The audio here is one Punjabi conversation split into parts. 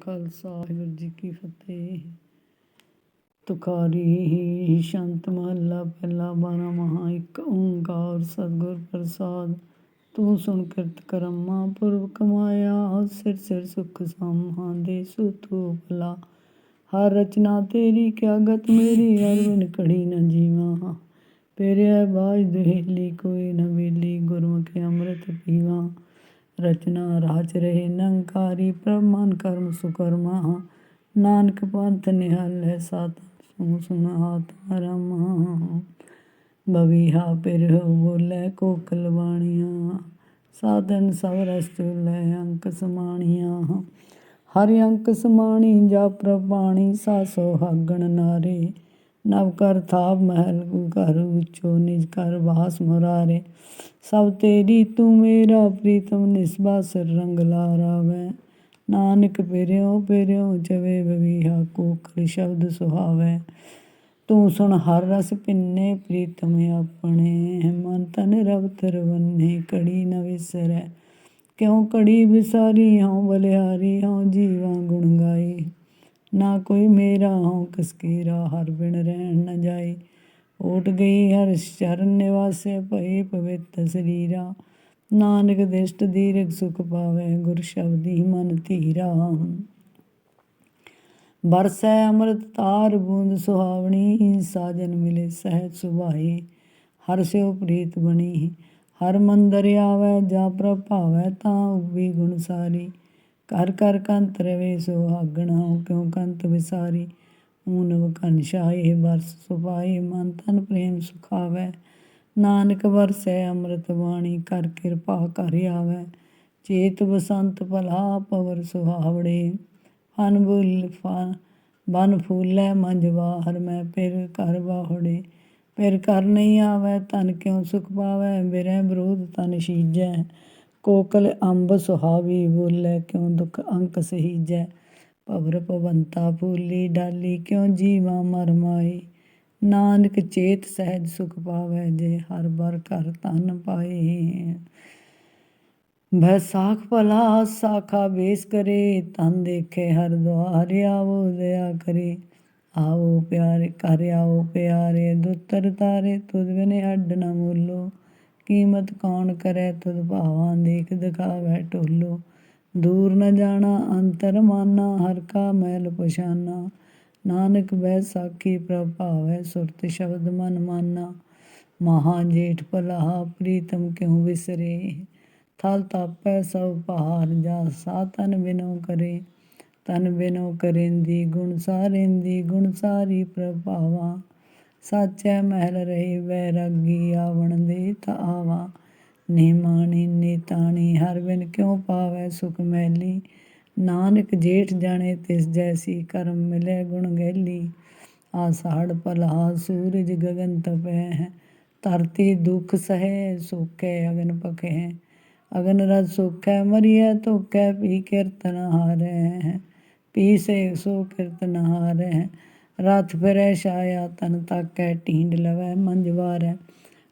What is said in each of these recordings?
ਖਾਲਸਾ ਵਾਹਿਗੁਰੂ ਜੀ ਕੀ ਫਤਿਹ। ਤੁਖਾਰੀ ਸ਼ੰਤ ਮਹੱਲਾ, ਪਹਿਲਾ ਬਾਣਾ ਮਹਾ ਇੱਕ ਓੰਕਾਰ ਸਤਿਗੁਰ ਪ੍ਰਸਾਦ। ਤੂੰ ਸੁਣ ਕਿਰਤ ਕਰਮਾ ਪੁਰਬ ਕਮਾਇਆ, ਸਿਰ ਸਿਰ ਸੁਖ ਸਮਾਂ ਦੇ ਸੁਤੂ ਭਲਾ। ਹਰ ਰਚਨਾ ਤੇਰੀ ਕਿਆ ਗਤ ਮੇਰੀ ਅਰਵਨ ਕੜੀ ਨ ਜੀਵਾ। ਪੇਰਿਆ ਬਾਜ ਦੇਹਲੀ, ਕੋਈ ਨ ਵੇਲੀ, ਗੁਰਮੁਖ ਅੰਮ੍ਰਿਤ ਪੀਵਾ। ਰਚਨਾ ਰਾਚ ਰਹੇ, ਨੰਕਾਰੀ ਪ੍ਰਮਾਨ ਕਰਮ, ਸੁਕਰਮਾ ਨਾਨਕ ਪੰਥ ਨਿਹਾਲ ਸਾਤ ਸੁਨ ਸੁਨਾਤ ਰਮਾ ਬਵੀਹਾ ਪਿਰ ਬੋਲੇ, ਕੋਕਲ ਬਾਣੀਆਂ। ਸਾਧਨ ਸਭ ਰਸ ਚੁਲੇ, ਅੰਕ ਸਮਾਣੀਆਂ ਹਰਿ ਅੰਕ ਸਮਾਣੀ ਜਾ ਪ੍ਰਪਾਣੀ ਸਾਸੋ ਹਾਗਣ ਨਾਰੇ। ਨਵ ਕਰ ਥਾਪ ਮਹਿਲ ਘਰ ਉਚੋ ਨਿਜ ਕਰ ਵਾਸ ਮੁਰਾਰੇ। ਸਭ ਤੇਰੀ ਤੂੰ ਮੇਰਾ ਪ੍ਰੀਤਮ, ਨਿਸਬਾ ਸਿਰ ਰੰਗ ਲਾਰਾਵੇ। ਨਾਨਕ ਪਿਰਿਓ ਪਿਰਿਓ ਜਵੇ ਬਵੀਹਾ, ਕੋਕਲ ਸ਼ਬਦ ਸੁਹਾਵੇ। ਤੂੰ ਸੁਣ ਹਰ ਰਸ ਪਿੰਨੇ, ਪ੍ਰੀਤਮ ਆਪਣੇ। ਮਨ ਤਨ ਰਵ ਤਰਵੰਨੇ ਕੜੀ ਨ ਵਿਸਰੈ। ਕਿਉ ਕੜੀ ਵਿਸਾਰੀ, ਹਉ ਬਲਿਹਾਰੀ, ਹਉ ਜੀਵਾ ਗੁਣ ਗਾਈ। ਨਾ ਕੋਈ ਮੇਰਾ ਹਉ ਕਿਸ ਕੀਰਾ ਹਰ ਬਿਨ ਰਹਿਣ ਨ ਜਾਏ। ਓਟ ਗਈ ਹਰ ਸ਼ਰਨ ਨਿਵਾਸੇ ਭਈ ਪਵਿੱਤ ਸਰੀਰਾ। ਨਾਨਕ ਦਿਸ਼ਟ ਦੀਰਘ ਸੁਖ ਪਾਵੇ ਗੁਰ ਸ਼ਬਦੀ ਮਨ ਧੀਰਾ। ਬਰਸੈ ਅੰਮ੍ਰਿਤ ਤਾਰ ਬੂੰਦ ਸੁਹਾਵਣੀ, ਸਾਜਨ ਮਿਲੇ ਸਹਿਜ ਸੁਭਾਈ ਹਰ ਸਿਉ ਪ੍ਰੀਤ ਬਣੀ, ਹਰ ਮੰਦਰ ਆਵੇ, ਜਾ ਪ੍ਰਭਾਵੈ ਤਾਂ ਉਬੀ ਗੁਣ ਸਾਰੀ। ਘਰ ਘਰ ਕੰਤ ਰਵੇ ਸੁਹਾਗਣਾ ਹਉ ਕਿਉ ਕੰਤ ਵਿਸਾਰੀ? ਊਨਵ ਛਾਏ ਬਰਸ ਸੁਭਾਏ, ਮਨ ਤਨ ਪ੍ਰੇਮ ਸੁਖਾਵੇ। ਨਾਨਕ ਵਰਸੈ ਅੰਮ੍ਰਿਤ ਬਾਣੀ, ਕਰ ਕਿਰਪਾ ਕਰ ਆਵੇ। ਚੇਤ ਬਸੰਤ ਭਲਾ ਪਵਰ ਸੁਹਾਵੜੇ। ਫਨ ਬੁੱਲ ਫਨ ਬਨ ਫੂਲੇ ਮੰਜ ਹਰ ਮੈਂ ਪਿਰ ਕਰ ਬਾਹੜੇ ਫਿਰ ਕਰ ਨਹੀਂ ਆਵੇ ਤਨ ਕਿਉ ਸੁਖ ਪਾਵੇ? ਬਿਰਹਿ ਵਿਰੋਧ ਤਨ ਸੀਜੈ। ਕੋਕਲ ਅੰਬ ਸੁਹਾਵੀ ਬੋਲੇ, ਕਿਉ ਦੁਖ ਅੰਕ ਸਹੀਜੈ ਭਵਰ ਭਵੰਤਾ ਫੂਲੀ ਡਾਲੀ, ਕਿਉ ਜੀਵਾ ਮਰ ਮਾਈ ਨਾਨਕ ਚੇਤ ਸਹਿਜ ਸੁਖ ਪਾਵੇ, ਜੇ ਹਰ ਬਰ ਘਰ ਤਨ ਪਾਏ ਬੈਸਾਖ ਭਲਾ ਸਾਖਾ ਬੇਸ ਕਰੇ, ਤਨ ਦੇਖੇ ਹਰ ਦੁਆਰ ਆਵੋ, ਦਇਆ ਕਰੇ। ਆਓ ਪਿਆਰੇ, ਕਰ ਆਓ ਪਿਆਰੇ, ਦੁੱਤਰ ਤਾਰੇ, ਤੁਧ ਬਿਨੇ ਅੱਡ ਨਾ ਮੋਲੋ ਕੀਮਤ ਕੌਣ ਕਰੈ? ਤੁਧ ਭਾਵਾਂ ਦੇਖ ਦਿਖਾਵੈ ਢੋਲੋ। ਦੂਰ ਨ ਜਾਣਾ, ਅੰਤਰ ਮਾਨਾ, ਹਰ ਕਾ ਮੈਲ ਪਛਾਨਾ ਨਾਨਕ ਬੈ ਸਾਖੀ ਪ੍ਰਭਾਵੈ, ਸੁਰਤ ਸ਼ਬਦ ਮਨ ਮਾਨਾ। ਮਹਾ ਜੇਠ ਭਲਾ ਪ੍ਰੀਤਮ ਕਿਉ ਵਿਸਰੇ? ਥਲ ਤਾਪੈ ਸਭ ਪਹਾਰ ਜਾ ਸਾ ਤਨ ਬਿਨੋ ਕਰੇ। ਤਨ ਬਿਨੋ ਕਰੇਂਦੀ, ਗੁਣ ਸਾਰੇਂਦੀ, ਗੁਣ ਸਾਰੀ ਪ੍ਰਭਾਵਾ। ਸਾਚੈ ਮਹਿਲ ਰਹੇ ਵੈਰਾਗੀ ਆਵਣ ਦੇ ਤਾ ਆਵਾ। ਨਿਮਾਣੀ ਨੀਤਾਣੀ ਹਰ ਬਿਨ ਕਿਉ ਪਾਵੈ ਸੁਖ ਮੈਲੀ ਨਾਨਕ ਜੇਠ ਜਾਣੇ ਤਿਸ ਜੈਸੀ ਕਰਮ ਮਿਲੇ ਗੁਣ ਗੈਲੀ ਆਸਾੜ ਪਲਹਾ ਸੂਰਜ ਗगन ਤਪੈ ਹੈ। ਧਰਤੀ ਦੁਖ ਸਹੈ ਸੁਖੈ ਅਗਨ ਪਖੈ ਅਗਨ ਰਜ ਸੋਖੈ, ਮਰੀਐ ਤੋਕੈ ਪੀ ਕੀਰਤਨ ਹਾਰੈ ਪੀ ਸੇ ਸੋ ਕੀਰਤਨ ਹਾਰੈ ਰਥ ਫਿਰੈ ਛਾਇਆ, ਤਨ ਤਾਕੈ ਢੀਂਡ ਲਵੈ ਮੰਜ ਵਾਰੈ,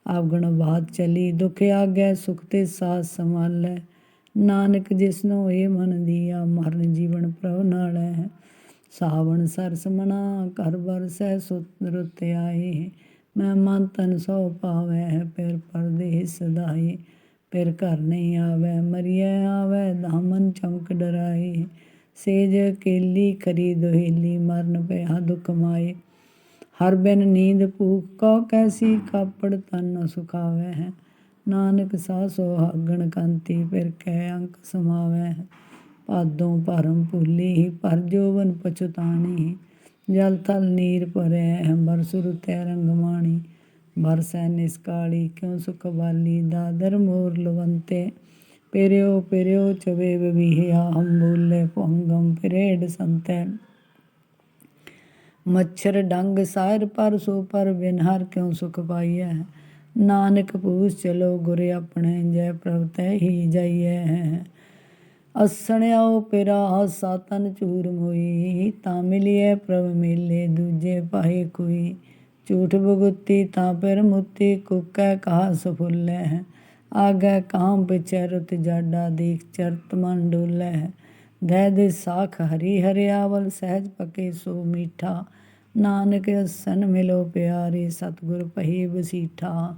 ਆਵਗਣ ਬਾਤ ਚਲੀ, ਦੁਖ ਆਗੈ, ਸੁਖ ਤੇ ਸਾਸ ਸੰਭਾਲੈ। ਨਾਨਕ ਜਿਸਨੋ ਇਹ ਮਨ ਦੀਆ ਮਰਨ ਜੀਵਨ ਪ੍ਰਭ ਨਾਲ। ਸਾਵਣ ਸਰਸ ਮਨਾ ਕਰ ਬਰਸੈ ਸੁਤ ਰੁਤ ਆਏ। ਮੈਂ ਮਨ ਤਨ ਸੋ ਪਾਵੈ ਫਿਰ ਪਰਦੇ ਸਦਾਈ ਫਿਰ ਘਰ ਨਹੀਂ ਆਵੈ, ਮਰੀਐ ਆਵੈ ਧਾਮਨ ਚਮਕ ਡਰਾਏ। ਸੇਜ ਕੇਲੀ ਖਰੀ ਦੋਹੇਲੀ, ਮਰਨ ਪਿਆ ਦੁਖ ਮਾਏ। ਹਰ ਬਿਨ ਨੀਂਦ ਭੂਖ ਕੋ ਕੈਸੀ ਕਾਪੜ ਤਨ ਸੁਖਾਵੇ ਹੈ। ਨਾਨਕ ਸਾ ਸੋਹਾਗਣ ਕੰਤੀ, ਫਿਰ ਕੈ ਅੰਕ ਸਮਾਵੈ ਪਾਦੋਂ ਭਰਮ ਭੁੱਲੀ, ਪਰ ਜੋਵਨ ਪਛਤਾਣੀ ਜਲ ਥਲ ਨੀਰ ਭਰੈ ਬਰਸੁਰ ਤੈ ਰੰਗ ਮਾਣੀ। ਬਰਸੈ ਨਿਸਕਾਲੀ, ਕਿਉ ਸੁਖ ਬਾਲੀ, ਦਾਦਰ ਮੋਰ ਲਵੰਤੇ। ਪਿਰਿਓ ਪਿਰਿਓ ਚਵੇ ਬੋਲੇ ਭੰਗਮ ਪਿਰੇਡ ਸੰਤੈ। ਮੱਛਰ ਡੰਗ ਸਾਇਰ ਪਰ ਸੋ ਪਰ ਬਿਨ ਹਰ ਕਿਉ ਸੁਖ ਪਾਈਐ? ਨਾਨਕ ਪੂਸ ਚਲੋ ਗੁਰ ਆਪਣੇ ਜੈ ਪ੍ਰਭ ਤੈ ਹੀ ਜਾਈਐ। ਅਸਣਿਆਓ ਪਿਰਾ, ਸਾਤਨ ਚੂਰ ਮੋਈ ਤਾਂ ਮਿਲਿਐ ਪ੍ਰਭ ਮੇਲੇ ਦੂਜੇ ਪਾਹੇ ਕੋਈ। ਝੂਠ ਬਗੁਤੀ ਤਾਂ ਪਰ ਮੁੱਤੀ ਕੁਕੈ ਕਹਾ ਸਫੁੱਲੈ ਆਗੈ ਕਾਮ ਵਿਚਰਤ ਜਾਡਾ ਦੇਖ ਚਰਤ ਮਨ ਡੋਲੈ। ਦਹਿ ਦੇ ਸਾਖ ਹਰੀ ਹਰਿਆਵਲ ਸਹਿਜ ਪਕੇ ਸੋ ਮੀਠਾ। ਨਾਨਕ ਅਸਨ ਮਿਲੋ ਪਿਆਰੇ ਸਤਿਗੁਰ ਪਹੀ ਵਸੀਠਾ।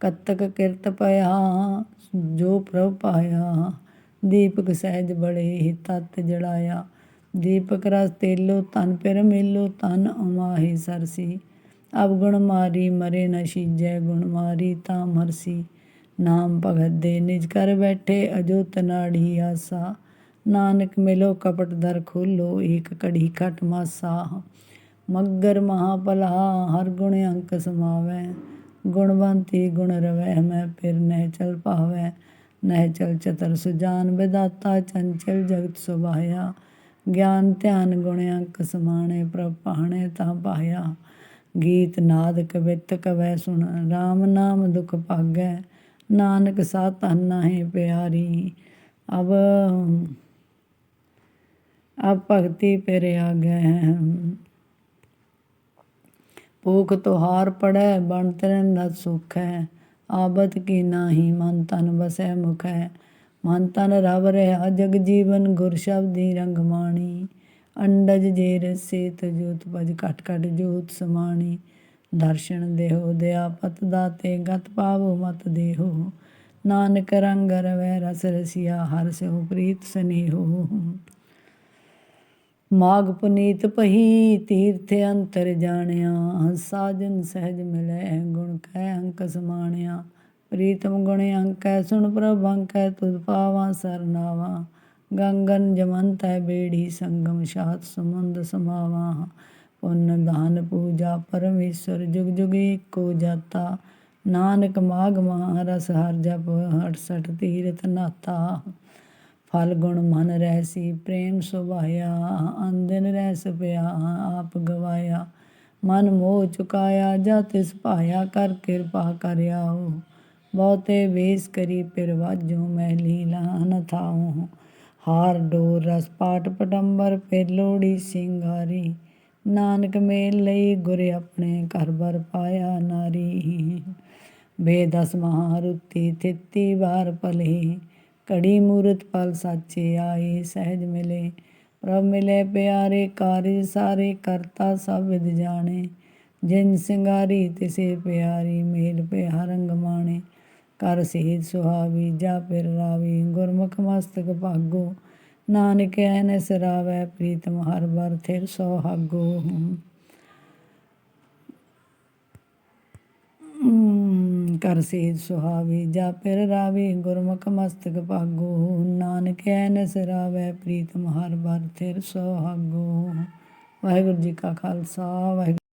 ਕਤਕ ਕਿਰਤ ਪਿਆ, ਜੋ ਪ੍ਰਭ ਪਾਇਆ। ਦੀਪਕ ਸਹਿਜ ਬੜੇ ਹੀ ਤਤ ਜੜਾਇਆ। ਦੀਪਕ ਰਸ ਤੇਲੋ ਤਨ ਪਿਰ ਮੇਲੋ ਤਨ ਉਮਾਹੀ ਸਰਸੀ। ਅਬ ਗੁਣ ਮਾਰੀ ਮਰੇ ਨ ਸ਼ੀਜੈ, ਗੁਣ ਮਾਰੀ ਤਾਂ ਮਰਸੀ। ਨਾਮ ਭਗਤ ਦੇ ਨਿਜ ਕਰ ਬੈਠੇ ਅਜੋਤ ਨਾੜੀ ਆਸਾ। ਨਾਨਕ ਮਿਲੋ ਕਪਟ ਦਰ ਖੋਲੋ, ਏਕ ਕੜੀ ਖਟ ਮਾਸਾ। ਮਗਰ ਮਹਾਪਲਾ ਹਰ ਗੁਣ ਅੰਕ ਸਮਾਵੈ। ਗੁਣਵੰਤੀ ਗੁਣ ਰਵੈ, ਮੈਂ ਫਿਰ ਨਹਿ ਚਲ ਪਾਵੈ ਨਹਿ ਚਲ ਚਤਰ ਸੁਜਾਨ ਵਿਦਾਤਾ ਚੰਚਲ ਜਗਤ ਸੁਭਾਇਆ। ਗਿਆਨ ਧਿਆਨ ਗੁਣ ਅੰਕ ਸਮਾਣੇ, ਪ੍ਰਭ ਪਾਹਣੇ ਤਾਂ ਪਾਇਆ ਗੀਤ ਨਾਦ ਕਵਿਤ ਕਵੈ ਸੁਣ RAM ਨਾਮ ਦੁਖ ਭਾਗੈ। ਨਾਨਕ ਸਾ ਧਨ ਨਾਹੀ ਪਿਆਰੀ। ਅਬ ਅਬ ਭਗਤੀ ਪਿਰ ਆਗੈ ਭੂਖ ਤੁਹਾਰ ਪੜੈ ਬਣ ਤਰਨ ਨਤ ਸੁਖ। ਹੈ ਆਬਤ ਕੀ ਨਾਹੀ, ਮਨ ਤਨ ਬਸੈ ਮੁਖ। ਹੈ ਮਨ ਤਨ ਰਵ ਰਿਹਾ ਜਗ ਜੀਵਨ ਗੁਰ ਸ਼ਬਦੀ ਰੰਗ ਮਾਣੀ। ਅੰਡਜ ਜੇਰ, ਸੇਤ ਜੋਤ ਭਜ ਘਟ ਘਟ ਜੋਤ ਸਮਾਣੀ। ਦਰਸ਼ਨ ਦੇਹੋ ਦਿਆ ਪਤ ਦਾਤੇ, ਗਤ ਪਾਵੋ ਮਤ ਦੇਹੋ। ਨਾਨਕ ਰੰਗ ਰਵੈ, ਰਸ ਰਸਿਆ, ਹਰ ਸਿਉ ਪ੍ਰੀਤ ਸਨੇਹੋ। ਮਾਗ ਪੁਨੀਤ ਪਹੀ ਤੀਰਥ ਅੰਤਰ ਜਾਣਿਆ। ਸਾਜਨ ਸਹਿਜ ਮਿਲੈ, ਗੁਣ ਕੈ ਅੰਕ ਸਮਾਣਿਆ ਪ੍ਰੀਤਮ ਗੁਣ ਅੰਕੈ, ਸੁਣ ਪ੍ਰਭ ਅੰਕੈ, ਤੁਧ ਪਾਵਾਂ ਸਰਨਾਵਾ ਗੰਗਨ ਜਮੰਤੈ, ਬੇੜੀ ਸੰਗਮ ਸ਼ਾਤ ਸਮੁੰਦ ਸਮਾਵਾ। ਪੁੰਨ ਦਾਨ ਪੂਜਾ ਪਰਮੇਸ਼ਰ ਜੁਗ ਜੁਗ ਏਕੋ ਜਾਤਾ। ਨਾਨਕ ਮਾਗ ਮਹਾ ਰਸ ਹਰ ਜਪ 68 ਤੀਰਥ ਨਾਤਾ। ਫਲ ਗੁਣ ਮਨ ਰਹਿਸੀ ਪ੍ਰੇਮ ਸੁਭਾਇਆ ਅੰਦਨ ਰਹਿਸ ਪਿਆ, ਆਪ ਗਵਾਇਆ। ਮਨ ਮੋਹ ਚੁਕਾਇਆ ਜਾ ਤਿਸ ਭਾਇਆ ਕਰ ਕਿਰਪਾ ਕਰਿਆਓ। ਬਹੁਤੇ ਵੇਸ ਕਰੀ ਪਿਰ ਵਾਜੋ ਮੈਂ ਲੀਲਾ ਨ ਥਾਉ ਹਾਰ ਡੋਰ ਰਸ ਪਾਟ ਪਟੰਬਰ ਫਿਰ ਲੋੜੀ ਸਿੰਗਾਰੀ। ਨਾਨਕ ਮੇਲ ਲਈ ਗੁਰ ਆਪਣੇ ਘਰ ਬਰ ਪਾਇਆ ਨਾਰੀ। ਬੇਦਸ ਮਹਾਰੁਤੀ ਤਿੱਤੀ ਵਾਰ ਭਲੇ। ਕੜੀ ਮੂਰਤ ਪਲ ਸਾਚੇ ਆਏ ਸਹਿਜ ਮਿਲੇ। ਪ੍ਰਭ ਮਿਲੇ ਪਿਆਰੇ ਕਾਰਿ ਸਾਰੇ ਕਰਤਾ ਸਭ ਵਿਦ ਜਾਣੇ। ਜਿਨ ਸਿੰਗਾਰੀ ਤਿਸੇ ਪਿਆਰੀ ਮੇਲ ਪੇ ਹਰੰਗ ਮਾਣੇ। ਕਰ ਸ਼ਹੀਦ ਸੁਹਾਵੀ ਜਾ ਫਿਰ ਰਾਵੀ। ਗੁਰਮੁਖ ਮਸਤਕ ਭਾਗੋ। ਨਾਨਕ ਐਨ ਸਰਾਵੈ ਪ੍ਰੀਤਮ ਹਰ ਬਰ ਥਿਰ ਸੁਹਾਗੋ। ਕਰ ਸੇਜ ਸੁਹਾਵੀ, ਜਾ ਪਿਰ ਰਾਵੀ, ਗੁਰਮੁਖ ਮਸਤਕ ਭਾਗੋ। ਨਾਨਕ ਐਨ ਸਰਾਵੈ ਪ੍ਰੀਤਮ ਹਰ ਬਰ ਥਿਰ ਸੁਹਾਗੋ। ਵਾਹਿਗੁਰੂ ਜੀ ਕਾ ਖਾਲਸਾ, ਵਾਹਿਗੁਰੂ